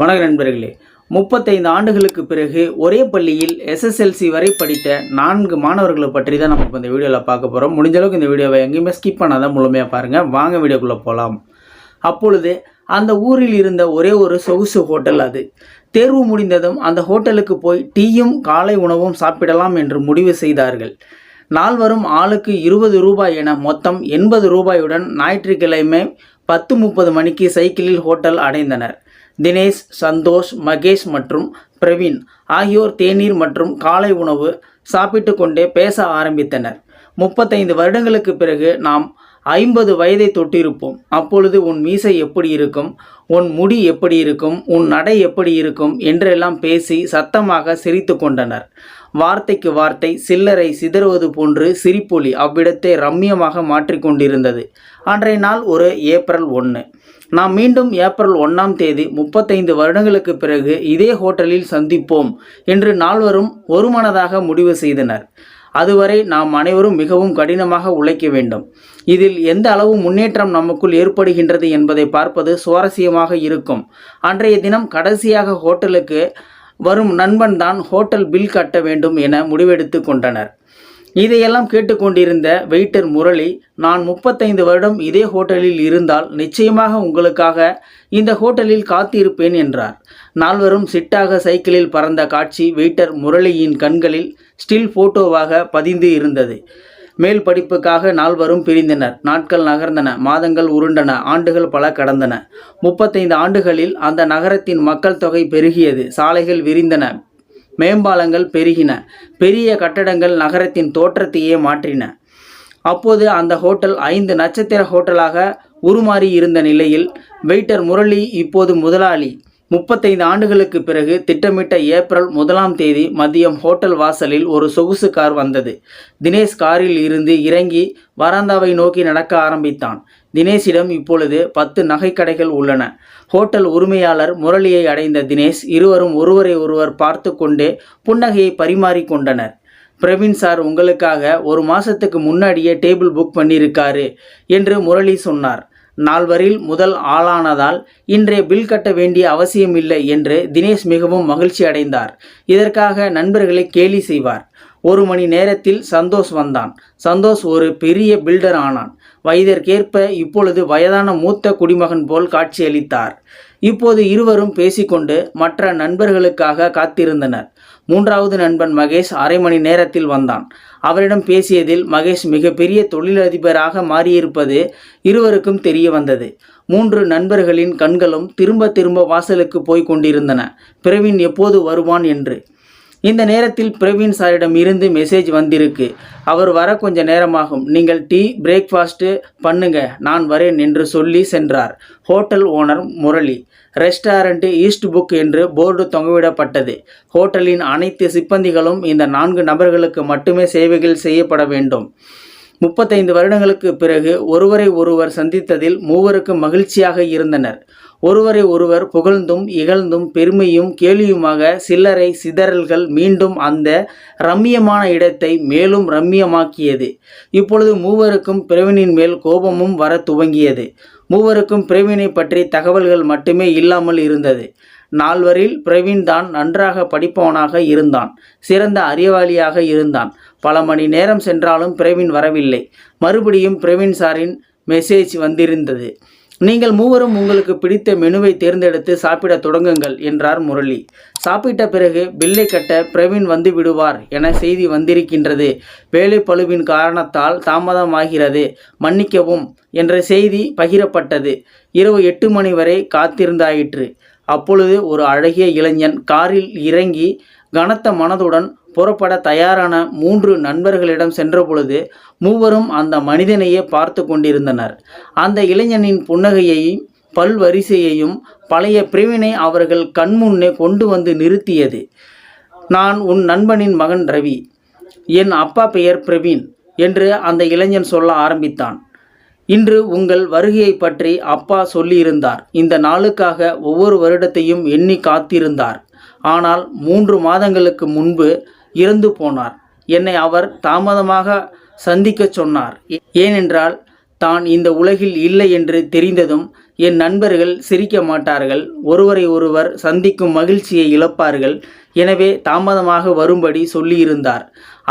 வணக்க நண்பர்களே. முப்பத்தைந்து ஆண்டுகளுக்கு பிறகு ஒரே பள்ளியில் எஸ்எஸ்எல்சி வரை படித்த நான்கு மாணவர்களை பற்றி தான் நம்ம இப்போ இந்த வீடியோவில் பார்க்க போகிறோம் முடிஞ்ச அளவுக்கு இந்த வீடியோவை எங்கேயுமே ஸ்கிப் பண்ணாதான் முழுமையாக பாருங்கள் வாங்க வீடியோக்குள்ளே போகலாம் அப்பொழுது அந்த ஊரில் இருந்த ஒரே ஒரு சொகுசு ஹோட்டல் அது. தேர்வு முடிந்ததும் அந்த ஹோட்டலுக்கு போய் டீயும் காலை உணவும் சாப்பிடலாம் என்று முடிவு செய்தார்கள். நால்வரும் ஆளுக்கு இருபது ரூபாய் என மொத்தம் எண்பது ரூபாயுடன் ஞாயிற்றுக்கிழமை பத்து முப்பது மணிக்கு சைக்கிளில் ஹோட்டல் அடைந்தனர். தினேஷ் சந்தோஷ் மகேஷ் மற்றும் பிரவீன் ஆகியோர் தேநீர் மற்றும் காலை உணவு சாப்பிட்டு கொண்டே பேச ஆரம்பித்தனர். முப்பத்தைந்து வருடங்களுக்கு பிறகு நாம் ஐம்பது வயதை தொட்டிருப்போம். அப்பொழுது உன் மீசை எப்படி இருக்கும்? உன் முடி எப்படி இருக்கும்? உன் நடை எப்படி இருக்கும்? என்றெல்லாம் பேசி சத்தமாக சிரித்து கொண்டனர். வார்த்தைக்கு வார்த்தை சில்லறை சிதறுவது போன்று சிரிப்பொலி அவ்விடத்தை ரம்மியமாக மாற்றிக்கொண்டிருந்தது அன்றைய நாள் ஒரு ஏப்ரல் ஒன்று நாம் மீண்டும் ஏப்ரல் ஒன்றாம் தேதி முப்பத்தைந்து வருடங்களுக்கு பிறகு இதே ஹோட்டலில் சந்திப்போம் என்று நால்வரும் ஒருமனதாக முடிவு செய்தனர். அதுவரை நாம் அனைவரும் மிகவும் கடினமாக உழைக்க வேண்டும். இதில் எந்த அளவு முன்னேற்றம் நமக்குள் ஏற்படுகின்றது என்பதை பார்ப்பது சுவாரஸ்யமாக இருக்கும். அன்றைய தினம் கடைசியாக ஹோட்டலுக்கு வரும் நண்பன் தான் ஹோட்டல் பில் கட்ட வேண்டும் என முடிவெடுத்து கொண்டனர். இதையெல்லாம் கேட்டுக்கொண்டிருந்த வெயிட்டர் முரளி நான் முப்பத்தைந்து வருடம் இதே ஹோட்டலில் இருந்தால் நிச்சயமாக உங்களுக்காக இந்த ஹோட்டலில் காத்திருப்பேன் என்றார். நால்வரும் சிட்டாக சைக்கிளில் பறந்த காட்சி வெயிட்டர் முரளியின் கண்களில் ஸ்டில் போட்டோவாக பதிந்து இருந்தது. மேல் படிப்புக்காக நால்வரும் பிரிந்தனர். நாட்கள் நகர்ந்தன. மாதங்கள் உருண்டன. ஆண்டுகள் பல கடந்தன. முப்பத்தைந்து ஆண்டுகளில் அந்த நகரத்தின் மக்கள் தொகை பெருகியது. சாலைகள் விரிந்தன. மேம்பாலங்கள் பெருகின. பெரிய கட்டடங்கள் நகரத்தின் தோற்றத்தையே மாற்றின. அப்போது அந்த ஹோட்டல் ஐந்து நட்சத்திர ஹோட்டலாக உருமாறி இருந்த நிலையில் வெயிட்டர் முரளி இப்போது முதலாளி முப்பத்தைந்து ஆண்டுகளுக்கு பிறகு திட்டமிட்ட ஏப்ரல் முதலாம் தேதி மதியம் ஹோட்டல் வாசலில் ஒரு சொகுசு கார் வந்தது. தினேஷ் காரில் இருந்து இறங்கி வராந்தாவை நோக்கி நடக்க ஆரம்பித்தான். தினேஷிடம் இப்பொழுது பத்து நகைக்கடைகள் உள்ளன. ஹோட்டல் உரிமையாளர் முரளியை அடைந்த தினேஷ் இருவரும் ஒருவரை ஒருவர் பார்த்து கொண்டே புன்னகையை பரிமாறிக்கொண்டனர் பிரவீன் சார் உங்களுக்காக ஒரு மாதத்துக்கு முன்னாடியே டேபிள் புக் பண்ணியிருக்காரு என்று முரளி சொன்னார். நால்வரில் முதல் ஆளானதால் இன்றைய பில் கட்ட வேண்டிய அவசியமில்லை என்று தினேஷ் மிகவும் மகிழ்ச்சி அடைந்தார். இதற்காக நண்பர்களை கேலி செய்வார். ஒரு மணி நேரத்தில் சந்தோஷ் வந்தான். சந்தோஷ் ஒரு பெரிய பில்டர் ஆனான். வயதிற்கேற்ப இப்பொழுது வயதான மூத்த குடிமகன் போல் காட்சியளித்தார். இப்போது இருவரும் பேசிக்கொண்டு மற்ற நண்பர்களுக்காக காத்திருந்தனர். மூன்றாவது நண்பன் மகேஷ் அரை மணி நேரத்தில் வந்தான். அவரிடம் பேசியதில் மகேஷ் மிகப்பெரிய தொழிலதிபராக மாறியிருப்பது இருவருக்கும் தெரிய வந்தது மூன்று நண்பர்களின் கண்களும் திரும்ப திரும்ப வாசலுக்கு போய் கொண்டிருந்தன. பிரவீன் எப்போது வருவான் என்று இந்த நேரத்தில் பிரவீன் சாரிடம் இருந்து மெசேஜ் வந்திருக்கு. அவர் வர கொஞ்ச நேரமாகும். நீங்கள் டீ பிரேக்ஃபாஸ்ட்டு பண்ணுங்க. நான் வரேன் என்று சொல்லி சென்றார். Hotel owner Murali. Restaurant east book என்று போர்டு தொங்கவிடப்பட்டது. ஹோட்டலின் அனைத்து சிப்பந்திகளும் இந்த நான்கு நபர்களுக்கு மட்டுமே சேவைகள் செய்யப்பட வேண்டும். முப்பத்தைந்து வருடங்களுக்கு பிறகு ஒருவரை ஒருவர் சந்தித்ததில் மூவருக்கும் மகிழ்ச்சியாக இருந்தனர். ஒருவரை ஒருவர் புகழ்ந்தும் இகழ்ந்தும் பெருமையும் கேலியுமாக சில்லறை சிதறல்கள் மீண்டும் அந்த ரம்மியமான இடத்தை மேலும் ரம்மியமாக்கியது. இப்பொழுது மூவருக்கும் பிரவீனின் மேல் கோபமும் வர துவங்கியது. மூவருக்கும் பிரவீனை பற்றி தகவல்கள் மட்டுமே இல்லாமல் இருந்தது. நால்வரில் பிரவீன் தான் நன்றாக படிப்பவனாக இருந்தான். சிறந்த அறிவாளியாக இருந்தான். பல மணி நேரம் சென்றாலும் பிரவீன் வரவில்லை. மறுபடியும் பிரவீன் சாரின் மெசேஜ் வந்திருந்தது. நீங்கள் மூவரும் உங்களுக்கு பிடித்த மெனுவை தேர்ந்தெடுத்து சாப்பிட தொடங்குங்கள் என்றார் முரளி. சாப்பிட்ட பிறகு பில்லை கட்ட பிரவீன் வந்து விடுவார் என செய்தி வந்திருக்கின்றது. வேலை பளுவின் காரணத்தால் தாமதமாகிறது மன்னிக்கவும் என்ற செய்தி பகிரப்பட்டது. இரவு எட்டு மணி வரை காத்திருந்தாயிற்று. அப்பொழுது ஒரு அழகிய இளைஞன் காரில் இறங்கி கனத்த மனதுடன் புறப்பட தயாரான மூன்று நண்பர்களிடம் சென்றபொழுது மூவரும் அந்த மனிதனையே பார்த்து கொண்டிருந்தனர். அந்த இளைஞனின் புன்னகையையும் பல்வரிசையையும் பழைய பிரிவினை அவர்கள் கண்முன்னே கொண்டு வந்து நிறுத்தியது. நான் உன் நண்பனின் மகன் ரவி. என் அப்பா பெயர் பிரவீன் என்று அந்த இளைஞன் சொல்ல ஆரம்பித்தான். இன்று உங்கள் வருகையை பற்றி அப்பா சொல்லியிருந்தார். இந்த நாளுக்காக ஒவ்வொரு வருடத்தையும் எண்ணி காத்திருந்தார். ஆனால் மூன்று மாதங்களுக்கு முன்பு இறந்து போனார். என்னை அவர் தாமதமாக சந்திக்கச் சொன்னார். ஏனென்றால் தான் இந்த உலகில் இல்லை என்று தெரிந்ததும் என் நண்பர்கள் சிரிக்க மாட்டார்கள். ஒருவரை ஒருவர் சந்திக்கும் மகிழ்ச்சியை இழப்பார்கள். எனவே தாமதமாக வரும்படி சொல்லியிருந்தார்.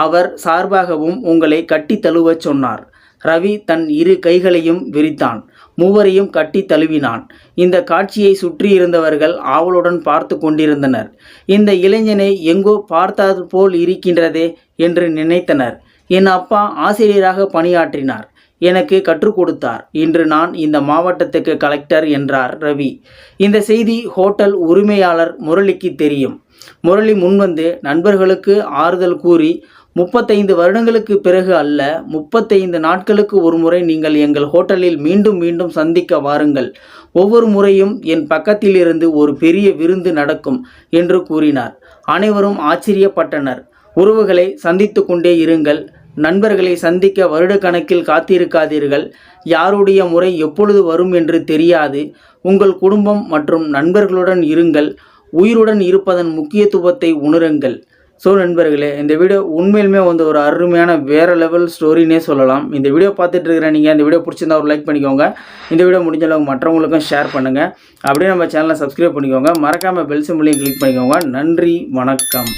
அவர் சார்பாகவும் உங்களை கட்டி தழுவச் சொன்னார். ரவி தன் இரு கைகளையும் விரித்தான். மூவரையும் கட்டி தழுவினான். இந்த காட்சியை சுற்றியிருந்தவர்கள் ஆவலுடன் பார்த்து கொண்டிருந்தனர். இந்த இளைஞனை எங்கோ பார்த்தது போல் இருக்கின்றதே என்று நினைத்தனர். என் அப்பா ஆசிரியராக பணியாற்றினார். எனக்கு கற்றுக் கொடுத்தார். இன்று நான் இந்த மாவட்டத்துக்கு கலெக்டர் என்றார் ரவி. இந்த செய்தி ஹோட்டல் உரிமையாளர் முரளிக்கு தெரியும். முரளி முன்வந்து நண்பர்களுக்கு ஆறுதல் கூறி முப்பத்தைந்து வருடங்களுக்கு பிறகு அல்ல முப்பத்தைந்து நாட்களுக்கு ஒருமுறை நீங்கள் எங்கள் ஹோட்டலில் மீண்டும் மீண்டும் சந்திக்க வாருங்கள். ஒவ்வொரு முறையும் என் பக்கத்திலிருந்து ஒரு பெரிய விருந்து நடக்கும் என்று கூறினார். அனைவரும் ஆச்சரியப்பட்டனர். உறவுகளை சந்தித்து கொண்டே இருங்கள். நண்பர்களை சந்திக்க வருடக்கணக்கில் காத்திருக்காதீர்கள். யாருடைய முறை எப்பொழுது வரும் என்று தெரியாது. உங்கள் குடும்பம் மற்றும் நண்பர்களுடன் இருங்கள். உயிருடன் இருப்பதன் முக்கியத்துவத்தை உணருங்கள். ஸோ நண்பர்களே இந்த வீடியோ உண்மையிலுமே வந்து ஒரு அருமையான வேறு லெவல் ஸ்டோரினே சொல்லலாம். இந்த வீடியோ பார்த்துட்டு இருக்கிற நீங்கள் இந்த வீடியோ பிடிச்சிருந்தா ஒரு லைக் பண்ணிக்கோங்க. இந்த வீடியோ முடிஞ்ச அளவுக்கு மற்றவங்களுக்கும் ஷேர் பண்ணுங்கள் அப்படியே நம்ம சேனலை சப்ஸ்கிரைப் பண்ணிக்கோங்க. மறக்காமல் பெல் சிம்பிளையும் கிளிக் பண்ணிக்கோங்க. நன்றி வணக்கம்.